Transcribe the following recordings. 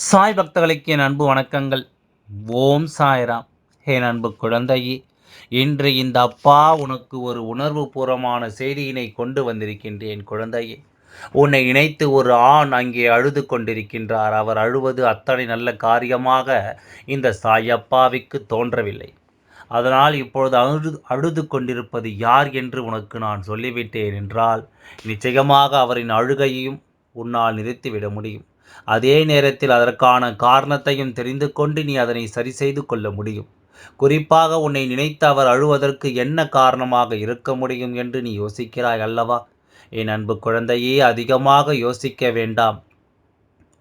சாய் பக்தர்களுக்கு என் அன்பு வணக்கங்கள். ஓம் சாய்ராம். என் அன்பு குழந்தையே இன்று இந்த அப்பா உனக்கு ஒரு உணர்வு பூர்வமான செய்தியினை கொண்டு வந்திருக்கின்றேன் குழந்தையே. உன்னை இணைத்து ஒரு ஆண் அங்கே அழுது கொண்டிருக்கின்றார். அவர் அழுவது அத்தனை நல்ல காரியமாக இந்த சாயப்பாவிக்கு தோன்றவில்லை. அதனால் இப்பொழுது அழுது அழுது கொண்டிருப்பது யார் என்று உனக்கு நான் சொல்லிவிட்டேன் என்றால் நிச்சயமாக அவரின் அழுகையையும் உன்னால் நிறுத்திவிட முடியும். அதே நேரத்தில் அதற்கான காரணத்தையும் தெரிந்து கொண்டு நீ அதனை சரி செய்து கொள்ள முடியும். குறிப்பாக உன்னை நினைத்து அவர் அழுவதற்கு என்ன காரணமாக இருக்க முடியும் என்று நீ யோசிக்கிறாய் அல்லவா? என் அன்பு குழந்தையே அதிகமாக யோசிக்க வேண்டாம்.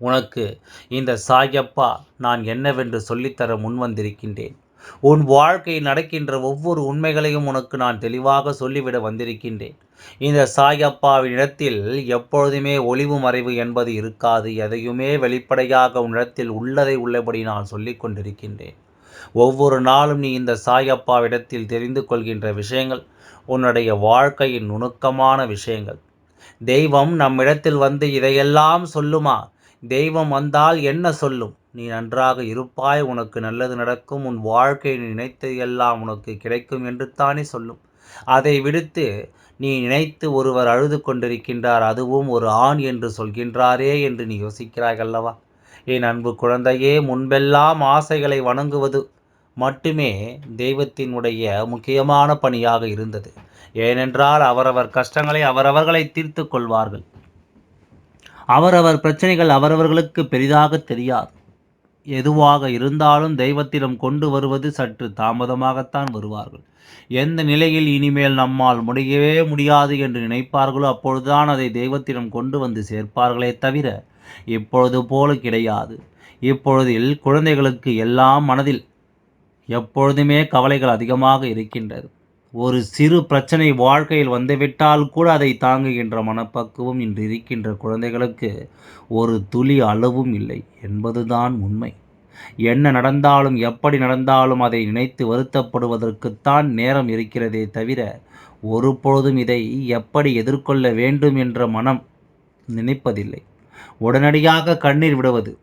உனக்கு இந்த சாயப்பா நான் என்னவென்று சொல்லித்தர முன்வந்திருக்கின்றேன். உன் வாழ்க்கையில் நடக்கின்ற ஒவ்வொரு உண்மைகளையும் உனக்கு நான் தெளிவாக சொல்லிவிட வந்திருக்கின்றேன். இந்த சாயப்பாவின் இடத்தில் எப்பொழுதுமே ஒளிவு மறைவு என்பது இருக்காது. எதையுமே வெளிப்படையாக உன்னிடத்தில் உள்ளதை உள்ளபடி நான் சொல்லிக் கொண்டிருக்கின்றேன். ஒவ்வொரு நாளும் நீ இந்த சாயப்பாவிடத்தில் தெரிந்து கொள்கின்ற விஷயங்கள் உன்னுடைய வாழ்க்கையின் நுணுக்கமான விஷயங்கள். தெய்வம் நம்மிடத்தில் வந்து இதையெல்லாம் சொல்லுமா? தெய்வம் வந்தால் என்ன சொல்லும்? நீ நன்றாக இருப்பாய் உனக்கு நல்லது நடக்கும் உன் வாழ்க்கை நினைத்து எல்லாம் உனக்கு கிடைக்கும் என்று தானே சொல்லும். அதை விடுத்து நீ நினைத்து ஒருவர் அழுது கொண்டிருக்கின்றார் அதுவும் ஒரு ஆண் என்று சொல்கின்றாரே என்று நீ யோசிக்கிறாய் அல்லவா? என் அன்பு குழந்தையே முன்பெல்லாம் ஆசைகளை வணங்குவது மட்டுமே தெய்வத்தினுடைய முக்கியமான பணியாக இருந்தது. ஏனென்றால் அவரவர் கஷ்டங்களை அவரவர்களை தீர்த்து கொள்வார்கள். அவரவர் பிரச்சனைகள் அவரவர்களுக்கு பெரிதாக தெரியாது. எதுவாக இருந்தாலும் தெய்வத்திடம் கொண்டு வருவது சற்று தாமதமாகத்தான் வருவார்கள். எந்த நிலையில் இனிமேல் நம்மால் முடியவே முடியாது என்று நினைப்பார்களோ அப்பொழுதுதான் அதை தெய்வத்திடம் கொண்டு வந்து சேர்ப்பார்களே தவிர இப்பொழுது போல கிடையாது. இப்பொழுதில் குழந்தைகளுக்கு எல்லாம் மனதில் எப்பொழுதுமே கவலைகள் அதிகமாக இருக்கின்றது. ஒரு சிறு பிரச்சனை வாழ்க்கையில் வந்துவிட்டால் கூட அதை தாங்குகின்ற மனப்பக்குவம் இன்று இருக்கின்ற குழந்தைகளுக்கு ஒரு துளி அளவும் இல்லை என்பதுதான் உண்மை. என்ன நடந்தாலும் எப்படி நடந்தாலும் அதை நினைத்து வருத்தப்படுவதற்குத்தான் நேரம் இருக்கிறதே தவிர ஒருபொழுதும் இதை எப்படி எதிர்கொள்ள வேண்டும் என்ற மனம் நினைப்பதில்லை. உடனடியாக கண்ணீர் விடுவது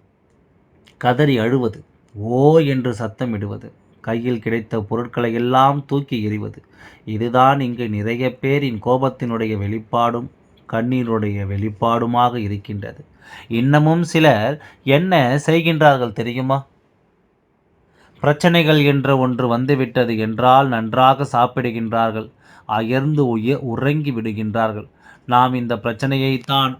கதறி அழுவது ஓ என்று சத்தமிடுவது கையில் கிடைத்த பொருட்களை எல்லாம் தூக்கி எறிவது. இதுதான் இங்கு நிறைய பேரின் கோபத்தினுடைய வெளிப்பாடும் கண்ணீருடைய வெளிப்பாடுமாக இருக்கின்றது. இன்னமும் சிலர் என்ன செய்கின்றார்கள் தெரியுமா? பிரச்சனைகள் என்ற ஒன்று வந்துவிட்டது என்றால் நன்றாக சாப்பிடுகின்றார்கள் அயர்ந்து உய உறங்கி விடுகின்றார்கள். நாம் இந்த பிரச்சனையைத்தான்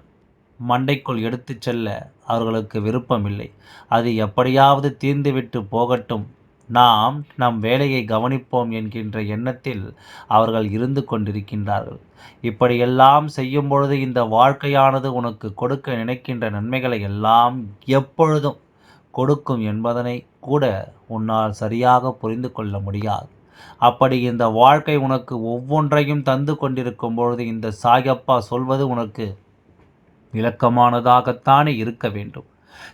மண்டைக்குள் எடுத்துச் செல்ல அவர்களுக்கு விருப்பமில்லை. அது எப்படியாவது தீர்ந்துவிட்டு போகட்டும். நாம் நம் வேலையை கவனிப்போம் என்கின்ற எண்ணத்தில் அவர்கள் இருந்து கொண்டிருக்கின்றார்கள். இப்படியெல்லாம் செய்யும் பொழுது இந்த வாழ்க்கையானது உனக்கு கொடுக்க நினைக்கின்ற நன்மைகளை எல்லாம் எப்பொழுதும் கொடுக்கும் என்பதனை கூட உன்னால் சரியாக புரிந்து கொள்ள முடியாது. அப்படி இந்த வாழ்க்கை உனக்கு ஒவ்வொன்றையும் தந்து கொண்டிருக்கும் பொழுது இந்த சாயப்பா சொல்வது உனக்கு விளக்கமானதாகத்தானே இருக்க வேண்டும்.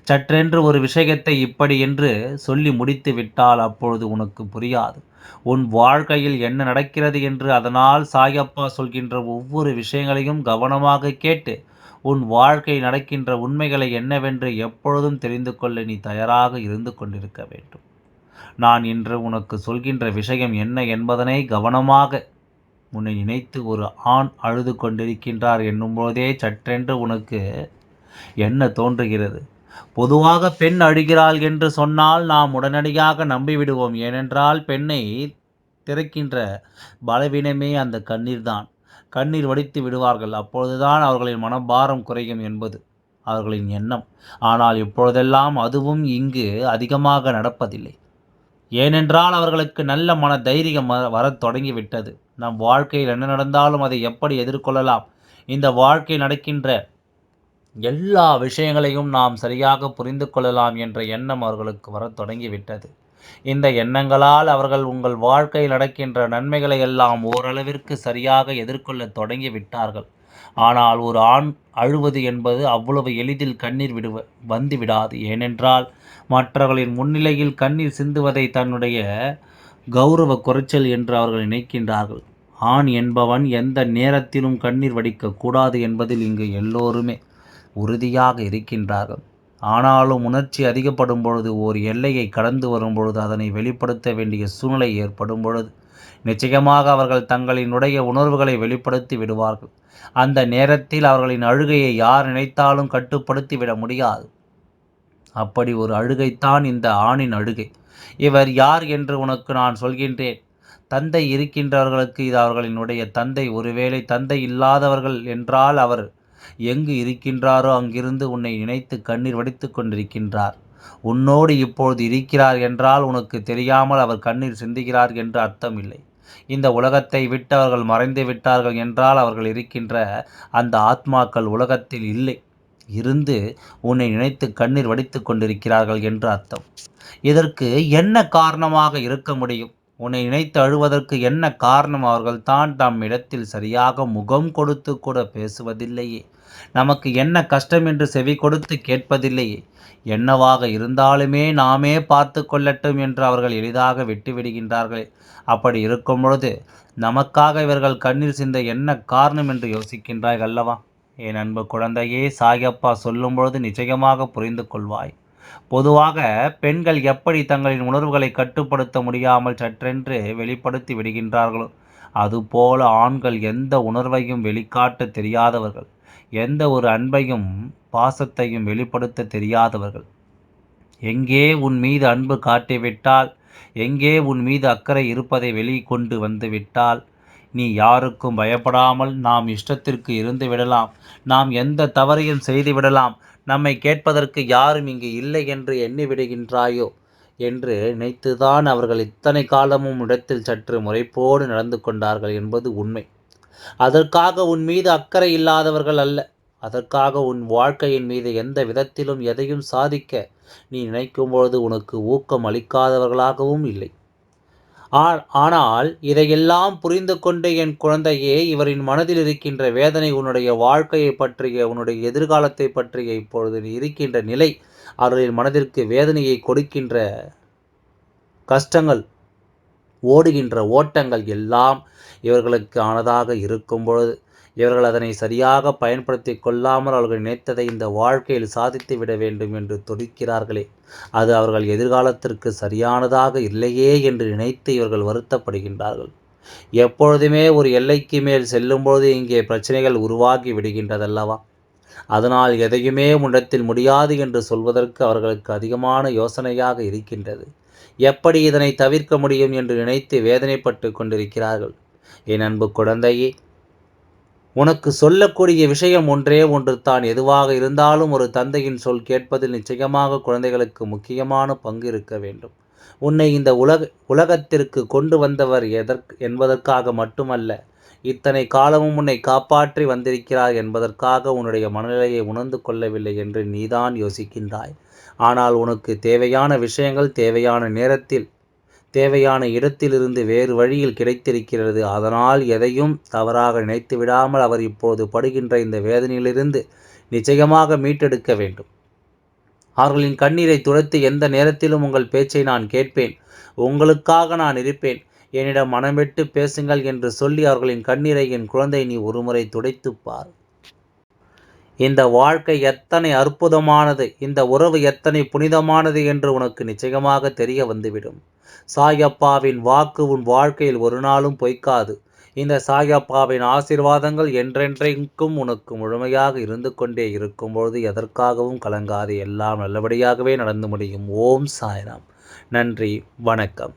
சற்றென்று ஒரு விஷயத்தை இப்படி என்று சொல்லி முடித்து விட்டால் அப்பொழுது உனக்கு புரியாது. உன் வாழ்க்கையில் என்ன நடக்கிறது என்று அதனால் சாயப்பா சொல்கின்ற ஒவ்வொரு விஷயங்களையும் கவனமாக கேட்டு உன் வாழ்க்கை நடக்கின்ற உண்மைகளை என்னவென்று எப்பொழுதும் தெரிந்து கொள்ள நீ தயாராக இருந்து கொண்டிருக்க வேண்டும். நான் இன்று உனக்கு சொல்கின்ற விஷயம் என்ன என்பதனை கவனமாக உன்னை நினைத்து ஒரு ஆண் அழுது கொண்டிருக்கின்றார் என்னும்போதே சற்றென்று உனக்கு என்ன தோன்றுகிறது? பொதுவாக பெண் அழுகிறாள் என்று சொன்னால் நாம் உடனடியாக நம்பிவிடுவோம். ஏனென்றால் பெண்ணை திறக்கின்ற பலவீனமே அந்த கண்ணீர் தான் கண்ணீர் வடித்து விடுவார்கள். அப்பொழுதுதான் அவர்களின் மனபாரம் குறையும் என்பது அவர்களின் எண்ணம். ஆனால் இப்பொழுதெல்லாம் அதுவும் இங்கு அதிகமாக நடப்பதில்லை. ஏனென்றால் அவர்களுக்கு நல்ல மன தைரியம் வரத் தொடங்கிவிட்டது. நம் வாழ்க்கையில் என்ன நடந்தாலும் அதை எப்படி எதிர்கொள்ளலாம்? இந்த வாழ்க்கை நடக்கின்ற எல்லா விஷயங்களையும் நாம் சரியாக புரிந்து கொள்ளலாம் என்ற எண்ணம் அவர்களுக்கு வரத் தொடங்கிவிட்டது. இந்த எண்ணங்களால் அவர்கள் உங்கள் வாழ்க்கையில் நடக்கின்ற நன்மைகளை எல்லாம் ஓரளவிற்கு சரியாக எதிர்கொள்ள தொடங்கி விட்டார்கள் ஆனால் ஒரு ஆண் அழுவது என்பது அவ்வளவு எளிதில் கண்ணீர் விடுவ வந்து விடாது ஏனென்றால் மற்றவர்களின் முன்னிலையில் கண்ணீர் சிந்துவதை தன்னுடைய கௌரவ குறைச்சல் என்று அவர்கள் நினைக்கின்றார்கள். ஆண் என்பவன் எந்த நேரத்திலும் கண்ணீர் வடிக்கக்கூடாது என்பதில் இங்கு எல்லோருமே உறுதியாக இருக்கின்றார்கள். ஆனாலும் உணர்ச்சி அதிகப்படும் பொழுது ஓர் எல்லையை கடந்து வரும் பொழுது அதனை வெளிப்படுத்த வேண்டிய சூழ்நிலை ஏற்படும் பொழுது நிச்சயமாக அவர்கள் தங்களினுடைய உணர்வுகளை வெளிப்படுத்தி விடுவார்கள். அந்த நேரத்தில் அவர்களின் அழுகையை யார் நினைத்தாலும் கட்டுப்படுத்தி விட முடியாது. அப்படி ஒரு அழுகைத்தான் இந்த ஆணின் அழுகை. இவர் யார் என்று உனக்கு நான் சொல்கின்றேன். தந்தை இருக்கின்றவர்களுக்கு இது அவர்களினுடைய தந்தை. ஒருவேளை தந்தை இல்லாதவர்கள் என்றால் அவர் எங்கு இருக்கின்றாரோ அங்கிருந்து உன்னை நினைத்து கண்ணீர் வடித்து கொண்டிருக்கின்றார். உன்னோடு இப்பொழுது இருக்கிறார் என்றால் உனக்கு தெரியாமல் அவர் கண்ணீர் சிந்துகிறார் என்று அர்த்தம் இல்லை இந்த உலகத்தை விட்டு அவர்கள் மறைந்து விட்டார்கள் என்றால் அவர்கள் இருக்கின்ற அந்த ஆத்மாக்கள் உலகத்தில் இல்லை. இருந்து உன்னை நினைத்து கண்ணீர் வடித்து கொண்டிருக்கிறார்கள் என்று அர்த்தம். இதற்கு என்ன காரணமாக இருக்க முடியும்? உன்னை நினைத்து அழுவதற்கு என்ன காரணம்? அவர்கள் தான் தம் இடத்தில் சரியாக முகம் கொடுத்து கூட பேசுவதில்லையே. நமக்கு என்ன கஷ்டம் என்று செவி கொடுத்து கேட்பதில்லையே. என்னவாக இருந்தாலுமே நாமே பார்த்து கொள்ளட்டும் என்று அவர்கள் எளிதாக விட்டுவிடுகின்றார்கள் அப்படி இருக்கும் பொழுது நமக்காக இவர்கள் கண்ணீர் சிந்த என்ன காரணம் என்று யோசிக்கின்றாய் அல்லவா? என் அன்பு குழந்தையே சாயப்பா சொல்லும் பொழுது நிச்சயமாக புரிந்து கொள்வாய். பொதுவாக பெண்கள் எப்படி தங்களின் உணர்வுகளை கட்டுப்படுத்த முடியாமல் சற்றென்று வெளிப்படுத்தி விடுகின்றார்களோ அதுபோல ஆண்கள் எந்த உணர்வையும் வெளிக்காட்ட தெரியாதவர்கள். எந்த ஒரு அன்பையும் பாசத்தையும் வெளிப்படுத்த தெரியாதவர்கள். எங்கே உன் மீது அன்பு காட்டிவிட்டால் எங்கே உன் மீது அக்கறை இருப்பதை வெளிக்கொண்டு வந்து விட்டால் நீ யாருக்கும் பயப்படாமல் நாம் இஷ்டத்திற்கு இருந்து விடலாம். நாம் எந்த தவறையும் செய்து விடலாம். நம்மை கேட்பதற்கு யாரும் இங்கு இல்லை என்று எண்ணி விடுகின்றாயோ என்று நினைத்துதான் அவர்கள் இத்தனை காலமும் இடத்தில் சற்று முறைப்போடு நடந்து கொண்டார்கள் என்பது உண்மை. அதற்காக உன் மீது அக்கறை இல்லாதவர்கள் அல்ல. அதற்காக உன் வாழ்க்கையின் மீது எந்த விதத்திலும் எதையும் சாதிக்க நீ நினைக்கும் பொழுது உனக்கு ஊக்கம் அளிக்காதவர்களாகவும் இல்லை. ஆனால் இதையெல்லாம் புரிந்து கொண்டு என் குழந்தையே இவரின் மனதில் இருக்கின்ற வேதனை உன்னுடைய வாழ்க்கையை பற்றிய உன்னுடைய எதிர்காலத்தை பற்றிய இப்பொழுது நீ இருக்கின்ற நிலை அவர்களின் மனதிற்கு வேதனையை கொடுக்கின்ற கஷ்டங்கள் ஓடுகின்ற ஓட்டங்கள் எல்லாம் இவர்களுக்கு ஆனதாக இருக்கும் பொழுது இவர்கள் அதனை சரியாக பயன்படுத்தி கொள்ளாமல் அவர்கள் நினைத்ததை இந்த வாழ்க்கையில் சாதித்து விட வேண்டும் என்று துடிக்கிறார்களே. அது அவர்கள் எதிர்காலத்திற்கு சரியானதாக இல்லையே என்று நினைத்து இவர்கள் வருத்தப்படுகின்றார்கள். எப்பொழுதுமே ஒரு எல்லைக்கு மேல் செல்லும்பொழுது இங்கே பிரச்சனைகள் உருவாகி விடுகின்றதல்லவா? அதனால் எதையுமே முன்னத்தில் முடியாது என்று சொல்வதற்கு அவர்களுக்கு அதிகமான யோசனையாக இருக்கின்றது. எப்படி இதனை தவிர்க்க முடியும் என்று நினைத்து வேதனைப்பட்டு கொண்டிருக்கிறார்கள்? என் அன்பு குழந்தையே உனக்கு சொல்லக்கூடிய விஷயம் ஒன்றே ஒன்று தான் எதுவாக இருந்தாலும் ஒரு தந்தையின் சொல் கேட்பதில் நிச்சயமாக குழந்தைகளுக்கு முக்கியமான பங்கு இருக்க வேண்டும். உன்னை இந்த உலக உலகத்திற்கு கொண்டு வந்தவர் எதற்கு என்பதற்காக மட்டுமல்ல இத்தனை காலமும் உன்னை காப்பாற்றி வந்திருக்கிறார் என்பதற்காக உன்னுடைய மனநிலையை உணர்ந்து கொள்ளவில்லை என்று நீதான் யோசிக்கின்றாய். ஆனால் உனக்கு தேவையான விஷயங்கள் தேவையான நேரத்தில் தேவையான இடத்திலிருந்து வேறு வழியில் கிடைத்திருக்கிறது. அதனால் எதையும் தவறாக நினைத்து விடாமல் அவர் இப்போது படுகின்ற இந்த வேதனையிலிருந்து நிச்சயமாக மீட்டெடுக்க வேண்டும். அவர்களின் கண்ணீரை துடைத்து எந்த நேரத்திலும் உங்கள் பேச்சை நான் கேட்பேன். உங்களுக்காக நான் இருப்பேன். என்னிடம் மனமிட்டு பேசுங்கள் என்று சொல்லி அவர்களின் கண்ணீரை என் குழந்தை நீ ஒருமுறை துடைத்துப்பார். இந்த வாழ்க்கை எத்தனை அற்புதமானது இந்த உறவு எத்தனை புனிதமானது என்று உனக்கு நிச்சயமாக தெரிய வந்துவிடும். சாயப்பாவின் வாக்கு உன் வாழ்க்கையில் ஒரு நாளும் பொய்க்காது. இந்த சாயப்பாவின் ஆசிர்வாதங்கள் என்றென்றைக்கும் உனக்கு முழுமையாக இருந்து கொண்டே இருக்கும்பொழுது எதற்காகவும் கலங்காது. எல்லாம் நல்லபடியாகவே நடந்து முடியும். ஓம் சாய்ராம். நன்றி வணக்கம்.